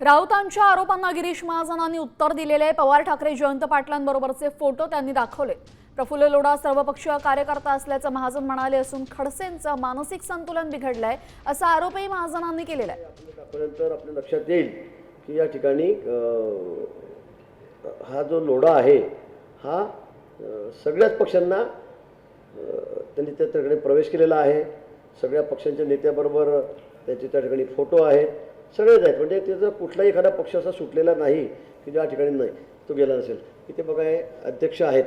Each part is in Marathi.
राऊतांच्या आरोपांना गिरीश महाजनांनी उत्तर दिलेले पवार ठाकरे जयंत पाटलांबरोबरचे फोटो त्यांनी दाखवले. प्रफुल्ल लोढा सर्वपक्षीय कार्यकर्ता असल्याचं महाजन म्हणाले असून खडसेंचं मानसिक संतुलन बिघडलंय असा आरोपही महाजनांनी केलेला आहे. आपल्या लक्षात येईल की या ठिकाणी हा जो लोढा आहे हा सगळ्याच पक्षांना त्यांनी त्या ठिकाणी प्रवेश केलेला आहे. सगळ्या पक्षांच्या नेत्याबरोबर त्याचे त्या ठिकाणी फोटो आहेत. सगळेच आहेत. म्हणजे त्याचा कुठलाही एखादा पक्ष असा सुटलेला नाही की ज्या ठिकाणी नाही तो गेला नसेल इथे बघा हे अध्यक्ष आहेत.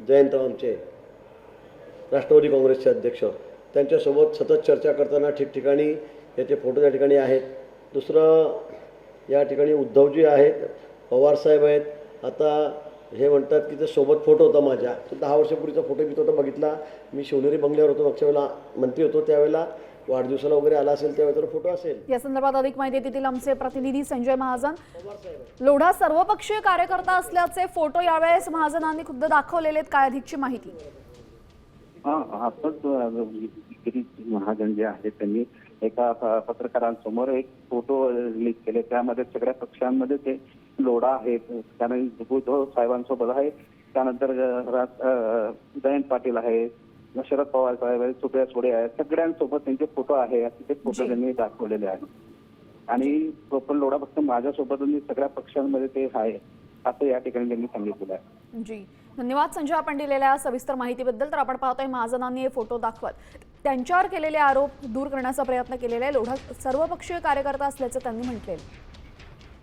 जयंतराव आमचे राष्ट्रवादी काँग्रेसचे अध्यक्ष. त्यांच्यासोबत सतत चर्चा करताना ठिकठिकाणी याचे फोटो त्या ठिकाणी आहेत. दुसरं या ठिकाणी उद्धवजी आहेत पवारसाहेब आहेत. आता हे म्हणतात की ते सोबत फोटो होता माझ्या. तो दहा वर्षापूर्वीचा फोटो मी तो आता बघितला. मी शिवनेरी बंगल्यावर होतो मागच्या वेळेला मंत्री होतो त्यावेळेला. वाढदिवसाला वगैरे आला असेल त्यावेळेला तर फोटो असेल. या संदर्भात अधिक माहिती देतील आमचे प्रतिनिधी संजय महाजन. लोढा सर्वपक्षीय कार्यकर्ता असल्याचे फोटो यावेळेस महाजनांनी खुद्द दाखवलेले आहेत. काय अधिकची माहिती? हा आताच गिरीश महाजन जे आहेत त्यांनी एका प- पत्रकारांसमोर एक फोटो रिलीज केले. त्यामध्ये सगळ्या पक्षांमध्ये ते लोढा आहेत. कारण उद्धव साहेबांसोबत आहे. त्यानंतर अ, रा- अ, जयंत पाटील आहे शरद पवार साहेब आहेत सुप्रिया सुळे आहेत सगळ्यांसोबत त्यांचे फोटो आहे असे ते फोटो. त्यांनी दाखवलेले आहेत. आणि प्रोपर लोढा फक्त माझ्यासोबत सगळ्या पक्षांमध्ये ते आहे असं या ठिकाणी त्यांनी सांगितलेलं आहे. जी. धन्यवाद संजय आपण दिलेल्या सविस्तर माहितीबद्दल. तर आपण पाहतोय महाजनांनी हे फोटो दाखवत. त्यांच्यावर केलेले आरोप दूर करण्याचा प्रयत्न केलेला आहे. लोढा सर्वपक्षीय कार्यकर्ता असल्याचं त्यांनी म्हटलेलं